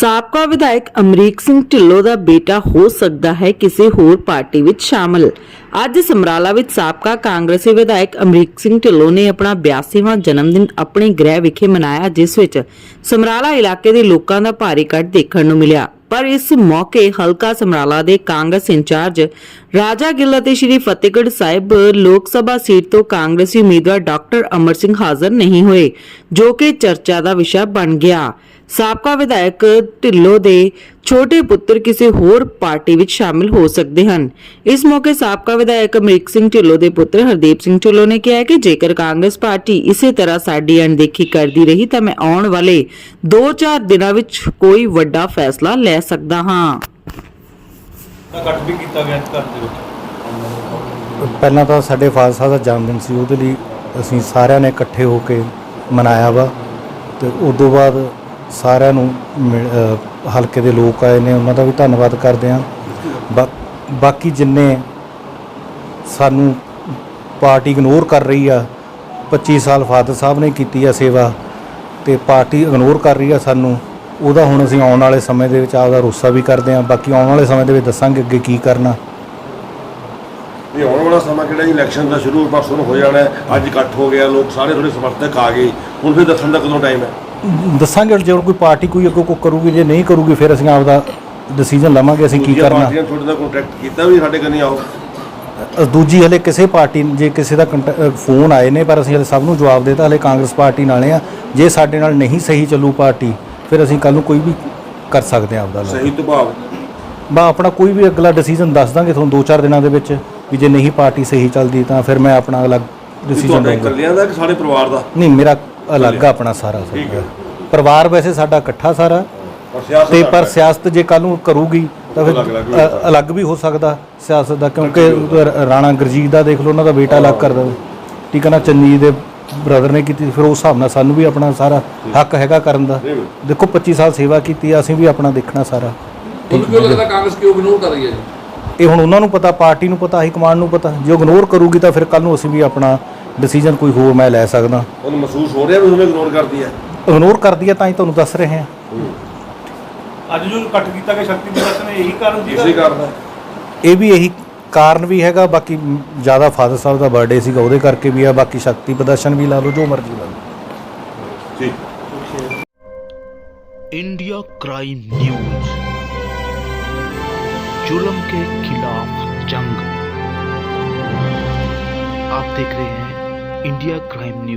ਸਾਬਕਾ ਵਿਧਾਇਕ ਅਮਰੀਕ ਸਿੰਘ ਢਿੱਲੋਂ ਦਾ ਬੇਟਾ ਹੋ ਸਕਦਾ ਹੈ ਕਿਸੇ ਹੋਰ ਪਾਰਟੀ ਵਿੱਚ ਸ਼ਾਮਲ। ਅੱਜ ਸਮਰਾਲਾ ਵਿੱਚ ਸਾਬਕਾ ਕਾਂਗਰਸੀ ਵਿਧਾਇਕ ਅਮਰੀਕ ਸਿੰਘ ਢਿੱਲੋਂ ਨੇ ਆਪਣਾ 82ਵਾਂ ਜਨਮ ਦਿਨ ਆਪਣੇ ਗ੍ਰਹਿ ਵਿਖੇ ਮਨਾਇਆ, ਜਿਸ ਵਿੱਚ ਸਮਰਾਲਾ ਇਲਾਕੇ ਦੇ ਲੋਕਾਂ ਦਾ ਭਾਰੀ ਇਕੱਠ ਦੇਖਣ ਨੂੰ ਮਿਲਿਆ। ਪਰ ਇਸ ਮੌਕੇ ਹਲਕਾ ਸਮਰਾਲਾ ਦੇ ਕਾਂਗਰਸ ਇੰਚਾਰਜ ਰਾਜਾ ਗਿੱਲ ਅਤੇ ਸ਼੍ਰੀ ਫਤਿਹਗੜ੍ਹ ਸਾਹਿਬ ਲੋਕ ਸਭਾ ਸੀਟ ਤੋਂ ਕਾਂਗਰਸੀ ਉਮੀਦਵਾਰ ਡਾਕਟਰ ਅਮਰ ਸਿੰਘ ਹਾਜ਼ਰ ਨਹੀਂ ਹੋਏ, ਜੋ ਕਿ ਚਰਚਾ ਦਾ ਵਿਸ਼ਾ ਬਣ ਗਿਆ। ਸਾਬਕਾ ਵਿਧਾਇਕ ਢਿੱਲੋ ਦੇ ਛੋਟੇ ਪੁੱਤਰ ਕਿਸੇ ਹੋਰ ਪਾਰਟੀ ਵਿੱਚ ਸ਼ਾਮਿਲ ਹੋ ਸਕਦੇ ਹਨ। ਇਸ ਮੌਕੇ ਸਾਬਕਾ ਵਿਧਾਇਕ ਅਮਰੀਕ ਸਿੰਘ ਢਿੱਲੋਂ ਦੇ ਪੁੱਤਰ ਹਰਦੀਪ ਸਿੰਘ ਢਿੱਲੋਂ ਨੇ ਕਿਹਾ ਕਿ ਜੇਕਰ ਕਾਂਗਰਸ ਪਾਰਟੀ ਇਸੇ ਤਰ੍ਹਾਂ ਸਾਡੀ ਅਣਦੇਖੀ ਕਰਦੀ ਰਹੀ ਤਾਂ ਮੈਂ ਆਉਣ ਵਾਲੇ 2-4 ਦਿਨਾਂ ਵਿੱਚ ਕੋਈ ਵੱਡਾ ਫੈਸਲਾ ਲੈ ਸਕਦਾ ਹਾਂ। ਦਾ ਕੱਟ ਵੀ ਕੀਤਾ ਗਿਆ ਇਸ ਘਰ ਦੇ ਵਿੱਚ? ਪਹਿਲਾਂ ਤਾਂ ਸਾਡੇ ਫਾਦਰ ਸਾਹਿਬ ਦਾ ਜਨਮ ਦਿਨ ਸੀ ਉਹਦੇ ਲਈ ਅਸੀਂ ਸਾਰਿਆਂ ਨੇ ਇਕੱਠੇ ਹੋ ਕੇ ਮਨਾਇਆ ਵਾ ਤੇ ਉਸ ਤੋਂ ਬਾਅਦ ਸਾਰਿਆਂ ਨੂੰ ਮਿਲ- ਅਹ ਹਲਕੇ ਦੇ ਲੋਕ ਆਏ ਨੇ, ਉਹਨਾਂ ਦਾ ਵੀ ਧੰਨਵਾਦ ਕਰਦੇ ਹਾਂ। ਬਾ- ਬਾਕੀ ਜਿੰਨੇ ਸਾਨੂੰ ਪਾਰਟੀ ਇਗਨੋਰ ਕਰ ਰਹੀ ਆ 25 ਸਾਲ ਫਾਦਰ ਸਾਹਿਬ ਨੇ ਕੀਤੀ ਆ ਸੇਵਾ ਤੇ ਪਾਰਟੀ ਇਗਨੋਰ ਕਰ ਰਹੀ ਆ ਸਾਨੂੰ, ਉਹਦਾ ਹੁਣ ਅਸੀਂ ਆਉਣ ਵਾਲੇ ਸਮੇਂ ਦੇ ਵਿੱਚ ਆਪਦਾ ਰੋਸਾ ਵੀ ਕਰਦੇ ਹਾਂ। ਬਾਕੀ ਆਉਣ ਵਾਲੇ ਸਮੇਂ ਦੇ ਵਿੱਚ ਦੱਸਾਂਗੇ ਅੱਗੇ ਕੀ ਕਰਨਾ। ਇਹ ਆਉਣ ਵਾਲਾ ਸਮਾਂ ਕਿਹੜਾ ਜੀ? ਇਲੈਕਸ਼ਨ ਦਾ ਸ਼ੁਰੂ ਪਰਸੋਂ ਨੂੰ ਹੋ ਜਾਣਾ ਹੈ। ਅੱਜ ਇਕੱਠ ਹੋ ਗਿਆ, ਲੋਕ ਸਾਰੇ ਥੋੜੇ ਸਮਰਥਕ ਆ ਗਏ। ਹੁਣ ਫਿਰ ਦੱਸਣ ਦਾ ਕਦੋਂ ਟਾਈਮ ਹੈ? ਦੱਸਾਂਗੇ ਜੇ ਕੋਈ ਪਾਰਟੀ ਕੋਈ ਅੱਗੋਂ ਕੋਈ ਕਰੂਗੀ ਜੇ ਨਹੀਂ ਕਰੂਗੀ ਫਿਰ ਅਸੀਂ ਆਪਦਾ ਡਿਸੀਜਨ ਲਵਾਂਗੇ ਅਸੀਂ ਕੀ ਕਰਨਾ। ਪਾਰਟੀਆਂ ਨੇ ਤੁਹਾਡੇ ਨਾਲ ਕੰਟੈਕਟ ਕੀਤਾ ਵੀ ਸਾਡੇ ਕੰਨੀ ਆਓ। ਅ, ਦੂਜੀ ਹਲੇ ਕਿਸੇ ਪਾਰਟੀ ਜੇ ਕਿਸੇ ਦਾ ਫੋਨ ਆਏ ਨੇ ਪਰ ਅਸੀਂ ਹਲੇ ਸਭ ਨੂੰ ਜਵਾਬ ਦੇਤਾ ਹਲੇ ਕਾਂਗਰਸ ਪਾਰਟੀ ਨਾਲੇ ਆ। ਜੇ ਸਾਡੇ ਨਾਲ ਨਹੀਂ ਸਹੀ ਚੱਲੂ ਪਾਰਟੀ ਫਿਰ ਅਸੀਂ ਕੱਲ ਨੂੰ ਕੋਈ ਵੀ ਕਰ ਸਕਦੇ ਆ ਆਪਦਾ ਸਹੀ ਤੁਭਾਵ ਬਾ ਆਪਣਾ ਕੋਈ ਵੀ ਅਗਲਾ ਡਿਸੀਜਨ ਦੱਸ ਦਾਂਗੇ ਤੁਹਾਨੂੰ 2-4 ਦਿਨਾਂ ਦੇ ਵਿੱਚ ਵੀ ਜੇ ਨਹੀਂ ਪਾਰਟੀ ਸਹੀ ਚੱਲਦੀ ਤਾਂ ਫਿਰ ਮੈਂ ਆਪਣਾ ਅਲੱਗ ਡਿਸੀਜਨ ਤੁਹਾਡੇ ਲਵਾਂਗਾ ਇਕੱਲਿਆਂ ਦਾ ਕਿ ਸਾਰੇ ਪਰਿਵਾਰ ਦਾ? ਨਹੀਂ ਮੇਰਾ ਅਲੱਗ ਆ ਆਪਣਾ ਸਾਰਾ ਠੀਕ ਹੈ। ਪਰਿਵਾਰ ਵੈਸੇ ਸਾਡਾ ਇਕੱਠਾ ਸਾਰਾ। ਪਰ ਸਿਆਸਤ ਤੇ ਦਾ ਪਰ ਹੈ। ਸਿਆਸਤ ਜੇ ਕੱਲ ਨੂੰ ਕਰੂਗੀ ਤਾਂ ਫਿਰ ਅਲੱਗ-ਅਲੱਗ ਵੀ ਹੋ ਅ- ਅਲੱਗ ਵੀ ਹੋ ਸਕਦਾ ਸਿਆਸਤ ਦਾ ਕਿਉਂਕਿ ਰ- ਰਾਣਾ ਗੁਰਜੀਤ ਦਾ ਦੇਖ ਲਓ ਉਹਨਾਂ ਦਾ ਬੇਟਾ ਅਲੱਗ ਕਰਦਾ। ਠੀਕ ਹੈ ਨਾ ਚੰਨੀ ਦੇ ਬ੍ਰਦਰ ਨੇ ਕੀਤੀ ਫਿਰ ਉਸ ਹਿਸਾਬ ਨਾਲ ਸਾਨੂੰ ਵੀ ਆਪਣਾ ਸਾਰਾ ਹੱਕ ਹੈਗਾ ਕਰਨ ਦਾ। ਦੇਖੋ 25 ਸਾਲ ਸੇਵਾ ਕੀਤੀ ਆ ਅਸੀਂ ਵੀ ਆਪਣਾ ਦੇਖਣਾ ਸਾਰਾ। ਤੁਹਾਨੂੰ ਕਿਉਂ ਲੱਗਦਾ ਕਾਂਗਰਸ ਕਿਉਂ ਇਗਨੋਰ ਕਰ ਰਹੀ ਹੈ ਜੀ? ਇਹ ਹੁਣ ਉਹਨਾਂ ਨੂੰ ਪਤਾ ਪਾਰਟੀ ਨੂੰ ਪਤਾ ਹਾਈ ਕਮਾਂਡ ਨੂੰ ਪਤਾ। ਜੇ ਇਗਨੋਰ ਕਰੂਗੀ ਤਾਂ ਫਿਰ ਕੱਲ ਨੂੰ ਅਸੀਂ ਵੀ ਆਪਣਾ ਡਿਸੀਜਨ ਕੋਈ ਹੋਰ ਮੈਂ ਲੈ ਸਕਦਾ ਉਹਨੂੰ ਮਹਿਸੂਸ ਹੋ ਰਿਹਾ ਵੀ ਉਹਨੂੰ ਇਗਨੋਰ ਕਰਦੀ ਹੈ ਇਗਨੋਰ ਕਰਦੀ ਹੈ ਤਾਂ ਹੀ ਤੁਹਾਨੂੰ ਦੱਸ ਰਹੇ ਹਾਂ ਅੱਜ ਜੋ ਕੱਟ ਕੀਤਾ ਗਿਆ ਸ਼ਕਤੀ ਪ੍ਰਦਰਸ਼ਨ ਨੇ ਇਹੀ ਕਾਰਨ ਇਸੇ ਸੀਗਾ ਕਾਰਨ ਹੈ ਇਹ ਵੀ ਇਹੀ ਕਾਰਨ ਵੀ ਹੈਗਾ ਬਾਕੀ ਜਿਆਦਾ ਫਾਦਰ ਸਾਹਿਬ ਦਾ ਬਰਥਡੇ ਸੀਗਾ ਉਹਦੇ ਕਰਕੇ ਵੀ ਆ ਬਾਕੀ ਸ਼ਕਤੀ ਪ੍ਰਦਰਸ਼ਨ ਵੀ ਲਾ ਲਓ ਜੋ ਮਰਜ਼ੀ ਲਾ ਲਓ ਠੀਕ इंडिया क्राइम न्यूज जुल्म के खिलाफ जंग आप देख रहे हैं इंडिया क्राइम न्यूज